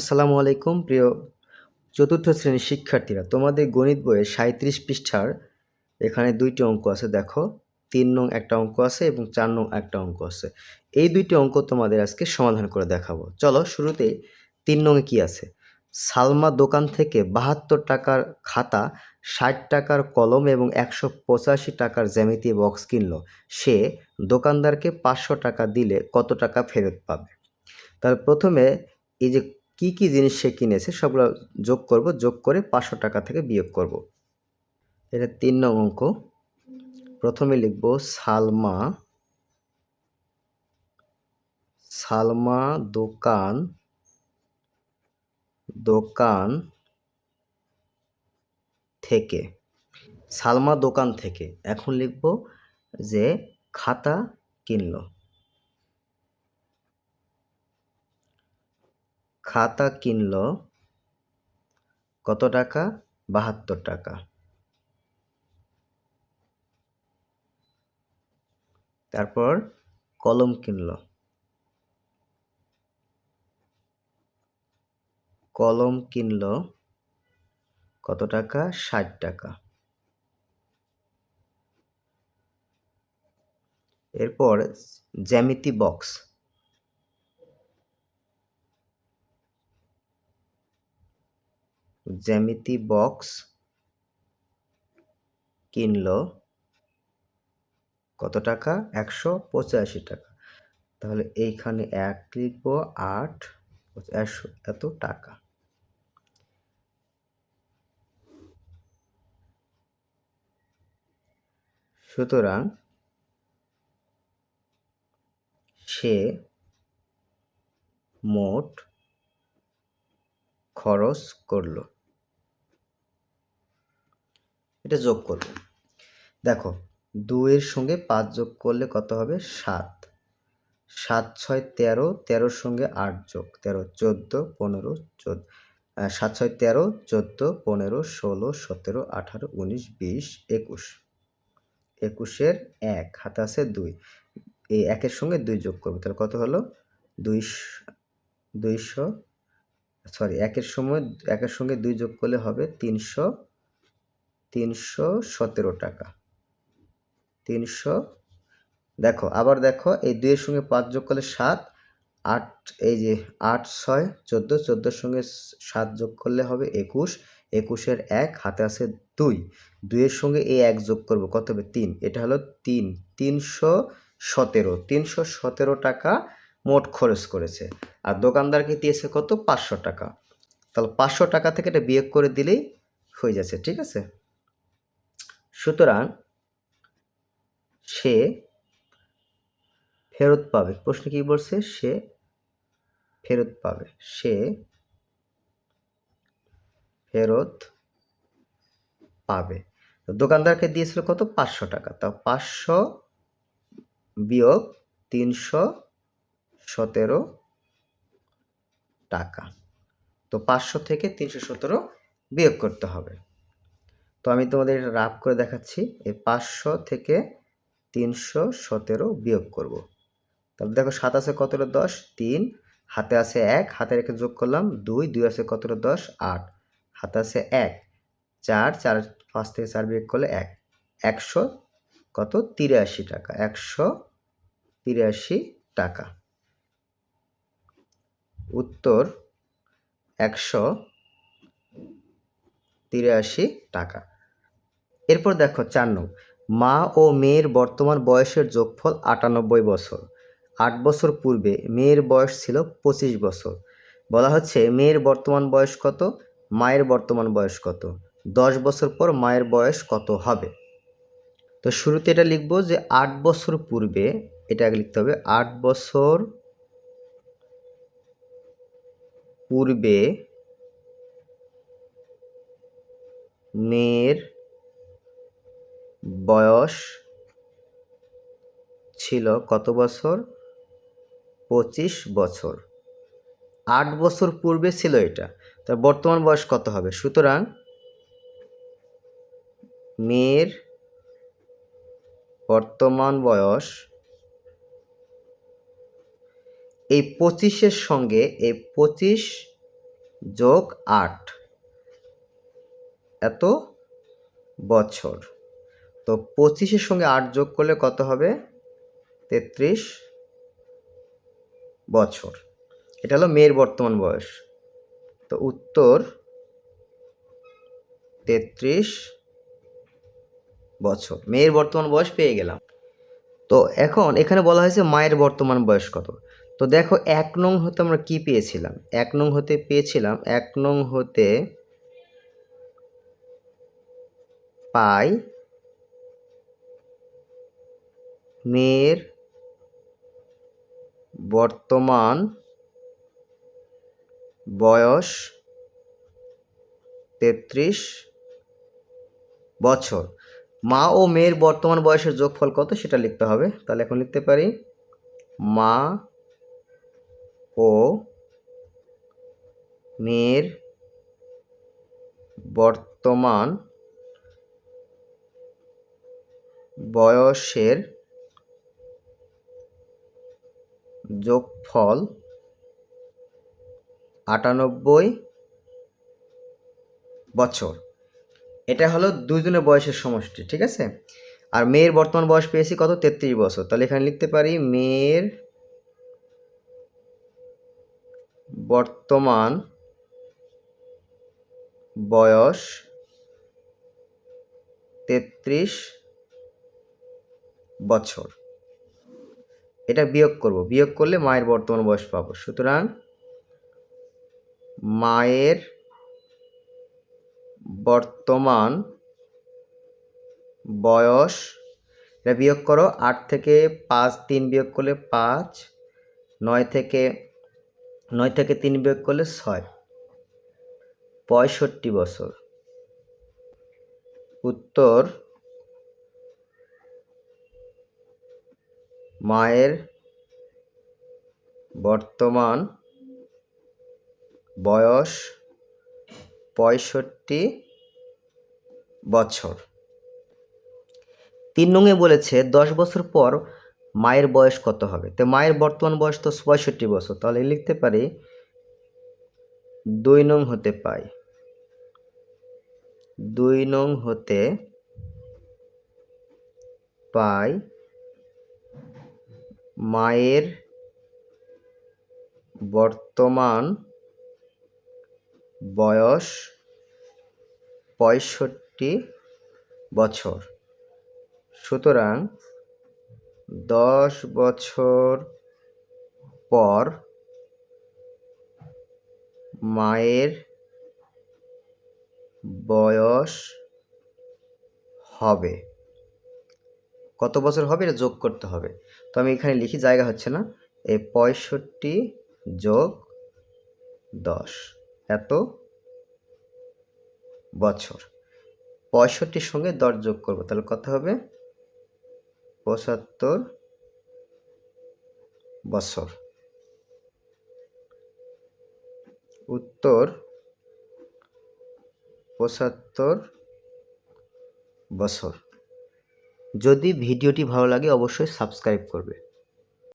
আসসালামু আলাইকুম, প্রিয় চতুর্থ শ্রেণির শিক্ষার্থীরা। তোমাদের গণিত বইয়ের সাঁত্রিশ পৃষ্ঠার এখানে দুইটি অঙ্ক আছে, দেখো। তিন নং একটা অঙ্ক আছে এবং চার নং একটা অঙ্ক আছে। এই দুইটি অঙ্ক তোমাদের আজকে সমাধান করে দেখাবো। চলো শুরুতেই তিন নংয়ে কি আছে? সালমা দোকান থেকে বাহাত্তর টাকার খাতা, ষাট টাকার কলম এবং একশো পঁচাশি টাকার জ্যামিতি বক্স কিনল। সে দোকানদারকে পাঁচশো টাকা দিলে কত টাকা ফেরত পাবে? তার প্রথমে এই যে কি কি জিনিস সে কিনেছে সবগুলো যোগ করব, যোগ করে পাঁচশো টাকা থেকে বিয়োগ করব। এটা তিন নং অঙ্ক। প্রথমে লিখব সালমা সালমা দোকান দোকান থেকে, সালমা দোকান থেকে। এখন লিখব যে খাতা কিনলো। খাতা কিনল কত টাকা? বাহাত্তর টাকা। তারপর কলম কিনলো। কলম কিনল কত টাকা? ষাট টাকা। এরপর জ্যামিতি বক্স। জ্যামিতি বক্স কিনল কত টাকা? একশো পঁচাশি টাকা। তাহলে এইখানে এক লিখব আট একশো এত টাকা। সুতরাং সে মোট খরচ করল। এটা যোগ করব। দেখো, দুইয়ের সঙ্গে পাঁচ যোগ করলে কত হবে? সাত। সাত, ছয়, তেরো, তেরোর সঙ্গে আট যোগ। তেরো, চোদ্দ, পনেরো, চোদ্দ। সাত, ছয়, তেরো, চোদ্দ, পনেরো, ষোলো, সতেরো, আঠারো, উনিশ, বিশ, একুশ। একুশের এক, হাতে আছে দুই। এই একের সঙ্গে দুই যোগ করব, তাহলে কত হলো? দুইশো দুইশো, সরি, একের সময়, একের সঙ্গে দুই যোগ করলে হবে তিনশো তিনশো সতেরো টাকা। তিনশো, দেখো, আবার দেখো, এই দুইয়ের সঙ্গে পাঁচ যোগ করলে সাত, আট, এই যে আট, ছয়, চোদ্দ, চোদ্দোর সঙ্গে সাত যোগ করলে হবে একুশ, একুশের এক, হাতে আছে দুই। দুইয়ের সঙ্গে এই এক যোগ করব, কত হবে? তিন। এটা হলো তিন, তিনশো সতেরো। তিনশো সতেরো টাকা মোট খরচ করেছে। আর দোকানদারকে দিয়েছে কত? পাঁচশো টাকা। তাহলে পাঁচশো টাকা থেকে এটা বিয়োগ করে দিলেই হয়ে যাচ্ছে, ঠিক আছে? সুতরাং সে ফেরত পাবে। প্রশ্ন কি বলছে? সে ফেরত পাবে। সে ফেরত পাবে। দোকানদারকে দিয়েছিল কত? পাঁচশো টাকা। তা পাঁচশো বিয়োগ তিনশো সতেরো টাকা। তো পাঁচশো থেকে তিনশো সতেরো বিয়োগ করতে হবে। তো আমি তোমাদের রাফ করে দেখাচ্ছি। এই পাঁচশো থেকে তিনশো সতেরো বিয়োগ করব। তাহলে দেখো সাত আছে কতটা? দশ, তিন। হাতে আছে এক, হাতে রেখে যোগ করলাম দুই দুই আছে কতটা? দশ, আট। হাতে আছে এক, চার চার, পাঁচ থেকে চার বিয়োগ করলে এক। একশো কত? তিরাশি টাকা। একশো তিরাশি টাকা। উত্তর একশো তিরাশি টাকা। এরপর দেখো চার নং, মা ও মেয়ের বর্তমান বয়সের যোগফল আটানব্বই বছর। আট বছর পূর্বে মেয়ের বয়স ছিল পঁচিশ বছর। বলা হচ্ছে মেয়ের বর্তমান বয়স কত, মায়ের বর্তমান বয়স কত। দশ বছর পর মায়ের বয়স কত হবে? তো শুরুতে এটা লিখব যে আট বছর পূর্বে, এটা লিখতে হবে, আট বছর পূর্বে মেয়ের বয়স ছিল কত বছর? পঁচিশ বছর। আট বছর পূর্বে ছিল এটা। তার বর্তমান বয়স কত হবে? সুতরাং মেয়ের বর্তমান বয়স এই পঁচিশের সঙ্গে এই পঁচিশ যোগ আট এত বছর। তো পঁচিশের সঙ্গে আট যোগ করলে কত হবে? তেত্রিশ বছর। এটা হলো মেয়ের বর্তমান বয়স। তো উত্তর, তেত্রিশ বছর। মেয়ের বর্তমান বয়স পেয়ে গেলাম। তো এখন এখানে বলা হয়েছে মায়ের বর্তমান বয়স কত। তো দেখো, এক নং হতে আমরা কি পেয়েছিলাম? এক নং হতে পেয়েছিলাম, এক নং হতে পাই মেয়ের বর্তমান বয়স তেত্রিশ বছর। মা ও মেয়ের বর্তমান বয়সের যোগফল কত সেটা লিখতে হবে। তাহলে এখন লিখতে পারি, মা ও মেয়ের বর্তমান বয়সের যোগফল আটানব্বই বছর। এটা হলো দুজনের বয়সের সমষ্টি, ঠিক আছে? আর মেয়ের বর্তমান বয়স পেয়েছি কত? তেত্রিশ বছর। তাহলে এখানে লিখতে পারি মেয়ের বর্তমান বয়স তেত্রিশ বছর। এটা বিয়োগ করব। বিয়োগ করলে মায়ের বর্তমান বয়স পাবো। সুতরাং মায়ের বর্তমান বয়স, এটা বিয়োগ করো, আট থেকে পাঁচ, তিন বিয়োগ করলে পাঁচ, নয় থেকে নয় থেকে তিন বিয়োগ করলে ছয়। পঁয়ষট্টি বছর। উত্তর মায়ের বর্তমান বয়স পঁয়ষট্টি বছর। তিন নঙে বলেছে, দশ বছর পর মায়ের বয়স কত হবে? তো মায়ের বর্তমান বয়স তো পঁয়ষট্টি বছর, তাহলে লিখতে পারি দুই নং হতে পাই। দুই নং হতে পাই মায়ের বর্তমান বয়স পঁয়ষট্টি বছর। সুতরাং দশ বছর পর মায়ের বয়স হবে। কত বছর হবে এটা যোগ করতে হবে। তো আমি এখানে লিখি, জায়গা হচ্ছে না, এই পঁয়ষট্টি যোগ দশ, এত বছর। পঁয়ষট্টির সঙ্গে দশ যোগ করব, তাহলে কত হবে? পঁচাত্তর বছর। উত্তর, পঁচাত্তর বছর। যদি ভিডিওটি ভালো লাগে অবশ্যই সাবস্ক্রাইব করবে।